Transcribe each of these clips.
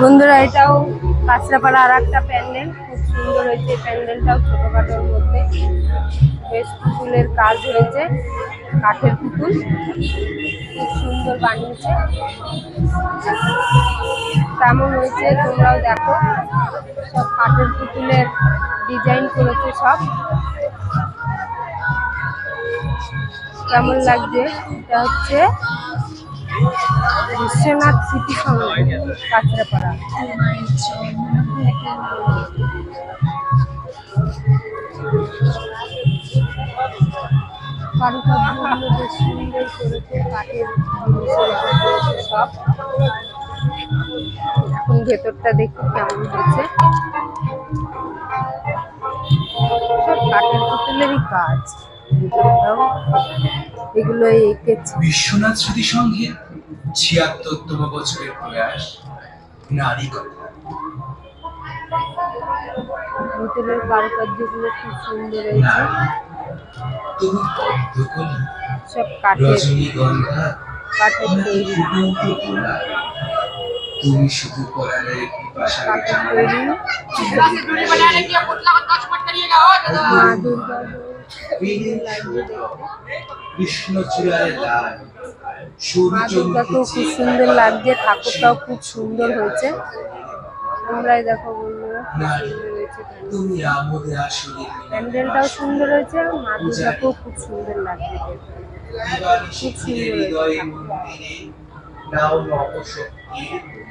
বন্ধুরা, এটাও কাঁচরাপাড়া আর একটা প্যান্ডেল। খুব সুন্দর হয়েছে। প্যান্ডেলটাও ছোটখাটোর মধ্যে। বেশ পুতুলের কাজ হয়েছে। কাঠের পুতুল। খুব সুন্দর বানিয়েছে। কেমন হয়েছে তোমরাও দেখো। সব কাঠের পুতুলের ডিজাইন করেছে সব। কেমন লাগছে? এটা হচ্ছে বিশ্বনাথ স্মৃতি করেছে সব এখন ভেতরটা দেখি কেমন হয়েছে। সব কাঠের পুতুলেরই কাজ। এগুলো এঁকেছে। বিশ্বনাথ স্মৃতি সংঘের ছিয়াত্তরতম বছরের প্রয়াস নারী কথা ভেতরের কারুকার্যগুলো খুব সুন্দর হয়েছে। পদ্মকলি সব কাঠের। রজনীগন্ধা কাঠের তৈরি। তুমি শুধু জানো। কৃষ্ণচূড়ার লাল মা খুব সুন্দর লাগছে ঠাকুরটাও খুব সুন্দর হয়েছে তোমরাই দেখো বন্ধুরা খুব সুন্দর হয়েছে প্যান্ডেল। তুমি আমোদে আসলে প্যান্ডেলটাও সুন্দর হয়েছে মা দুর্গাকেও খুব সুন্দর লাগছে নাও নবশক্তির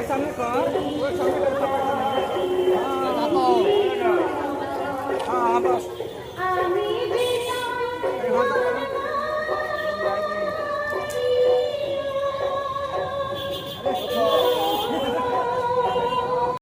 আমি